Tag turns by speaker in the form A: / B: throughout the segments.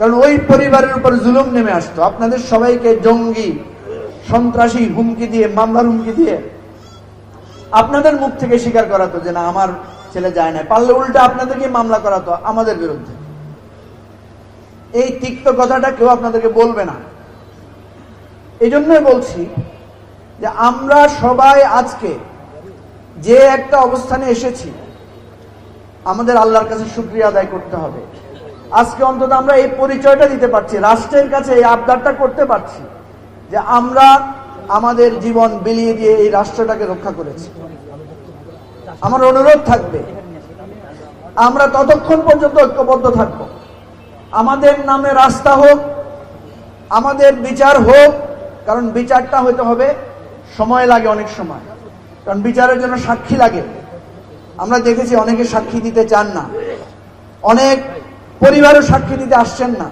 A: কারণ ওই পরিবারের উপর জুলুম নেমে আসতো। আপনাদের সবাইকে জঙ্গি, সন্ত্রাসী হুমকি দিয়ে মামলার হুমকি দিয়ে আপনাদের মুখ থেকে স্বীকার করাতো যে না, আমার ছেলে যায় না পারলে উল্টা আপনাদেরকে মামলা করাতো, আমাদের বিরুদ্ধে। এই তিক্ত কথাটা কেউ আপনাদেরকে বলবে না। এই জন্যই বলছি যে আমরা সবাই আজকে যে একটা অবস্থানে এসেছি, আমাদের আল্লাহর কাছে শুক্রিয়া আদায় করতে হবে। আজকে অন্তত আমরা এই পরিচয়টা দিতে পারছি, রাষ্ট্রের কাছে এই আবদারটা করতে পারছি যে আমরা আমাদের জীবন বিলিয়ে দিয়ে এই রাষ্ট্রটাকে রক্ষা করেছি। আমার অনুরোধ থাকবে, আমরা ততক্ষণ পর্যন্ত ঐক্যবদ্ধ থাকব। আমাদের নামে রাস্তা হোক, আমাদের বিচার হোক, কারণ বিচারটা হইতে হবে, সময় লাগে অনেক সময়। কারণ বিচারের জন্য সাক্ষী লাগে। আমরা দেখেছি অনেকে সাক্ষী দিতে চান না। অনেক পরিবারও সাক্ষী দিতে আসছেন না।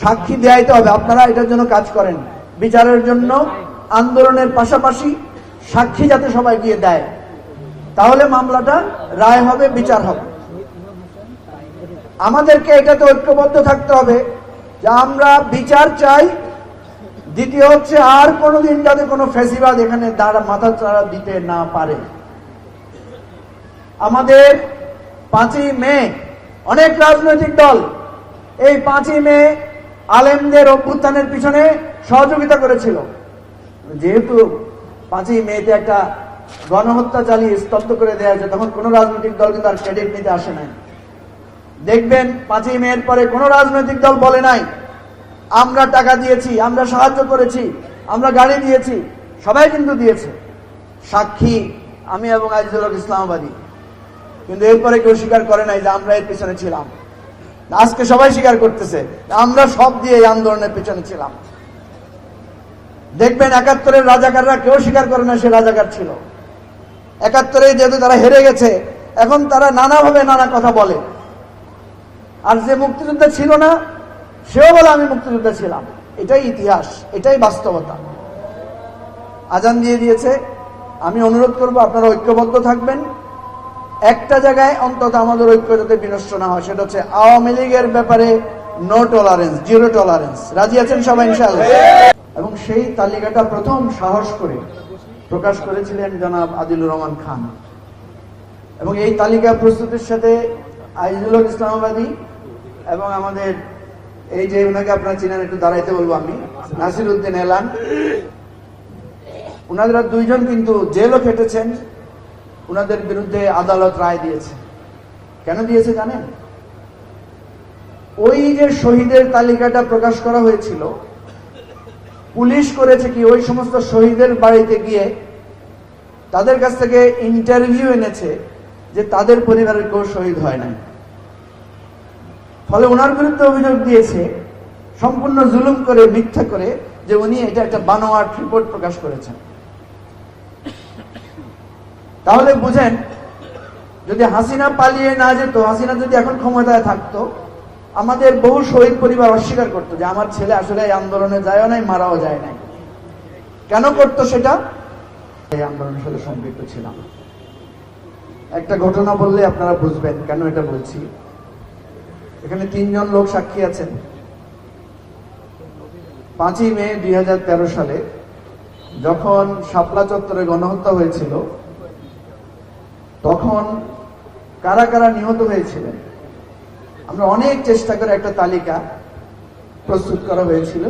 A: সাক্ষী দেয়াইতে হবে। আপনারা এটার জন্য কাজ করেন। বিচারের জন্য আন্দোলনের পাশাপাশি সাক্ষী যাতে সবাই গিয়ে দেয়। তাহলে মামলাটা রায় হবে, বিচার হবে। আমাদেরকে এটাতে ঐক্যবদ্ধ থাকতে হবে যে আমরা বিচার চাই। দ্বিতীয় হচ্ছে আর কোনোদিন যাতে কোনো ফেসিবাদ এখানে দাঁড়া, মাথা চাড়া দিতে না পারে। আমাদের পাঁচই মে অনেক রাজনৈতিক দল এই পাঁচই মে আলেমদের অভ্যুত্থানের পিছনে সহযোগিতা করেছিল। যেহেতু পাঁচই মেতে একটা গণহত্যা চালিয়ে স্তব্ধ করে দেওয়া হয়েছে, তখন কোনো রাজনৈতিক দল কিন্তু আর ক্রেডিট নিতে আসে নাই। দেখবেন পাঁচই মেয়ের পরে কোনো রাজনৈতিক দল বলে নাই, আমরা টাকা দিয়েছি, আমরা সাহায্য করেছি, আমরা গাড়ি দিয়েছি, সবাই কিন্তু দিয়েছে। সাক্ষী আমি এবং আজিজুল ইসলামাবাদী। কিন্তু এরপরে কেউ স্বীকার করে নাই যে আমরা এর পিছনে ছিলাম। আজকে সবাই স্বীকার করতেছে, আমরা সব দিয়ে এই আন্দোলনের পিছনে ছিলাম। দেখবেন একাত্তরের রাজাকাররা কেউ স্বীকার করে না সে রাজাকার ছিল। একাত্তরে যেহেতু তারা হেরে গেছে, এখন তারা নানাভাবে নানা কথা বলে। আর যে মুক্তিযোদ্ধা ছিল না, সেও বলে, আমি মুক্তিযোদ্ধা ছিলাম। এটাই ইতিহাস, এটাই বাস্তবতা। আজান দিয়ে দিয়েছে। আমি অনুরোধ করব, আপনারা ঐক্যবদ্ধ থাকবেন। একটা জায়গায় অন্তত আমাদের ঐক্য যাতে বিনষ্ট না হয়, সেটা হচ্ছে আওয়ামী লীগের ব্যাপারে নো টলারেন্স জিরো টলারেন্স রাজি আছেন সবাই এবং সেই তালিকাটা প্রথম সাহস করে প্রকাশ করেছিলেন জনাব আদিলুর রহমান খান। এবং এই তালিকা প্রস্তুতির সাথে আইজুল ইসলামাবাদী এবং আমাদের এই যে ওনাকে আপনারা চিনেন, একটু দাঁড়াইতে বলব আমি নাসির উদ্দিন এলান। ওনারা দুইজন কিন্তু জেলও খেটেছেন ওনাদের বিরুদ্ধে আদালত রায় দিয়েছে। কেন দিয়েছে জানেন? ওই যে শহীদের তালিকাটা প্রকাশ করা হয়েছিল, পুলিশ করেছে কি, ওই সমস্ত শহীদের বাড়িতে গিয়ে তাদের কাছ থেকে ইন্টারভিউ এনেছে যে তাদের পরিবারের কেউ শহীদ হয় নাই। ফলে ওনার বিরুদ্ধে অভিযোগ দিয়েছে, সম্পূর্ণ জুলুম করে, মিথ্যা করে, যে উনি এটা একটা বানোয়াট রিপোর্ট প্রকাশ করেছেন। তাহলে বুঝেন, যদি হাসিনা পালিয়ে না যেত, হাসিনা যদি এখন ক্ষমতায় থাকতো, আমাদের বহু শহীদ পরিবার অস্বীকার করতো যে আমার ছেলে আসলে এই আন্দোলনে যায়ও নাই, মারাও যায় নাই। কেন করতো সেটা? এই আন্দোলনের সাথে সম্পৃক্ত ছিলাম। একটা ঘটনা বললে আপনারা বুঝবেন, কেন এটা বলছি? এখানে তিনজন লোক সাক্ষী আছেন। পাঁচই মে দুই হাজার তেরো সালে যখন শাপলা চত্বরে গণহত্যা হয়েছিল তখন কারা কারা নিহত হয়েছিলেন? আমরা অনেক চেষ্টা করে একটা তালিকা প্রস্তুত করা হয়েছিল।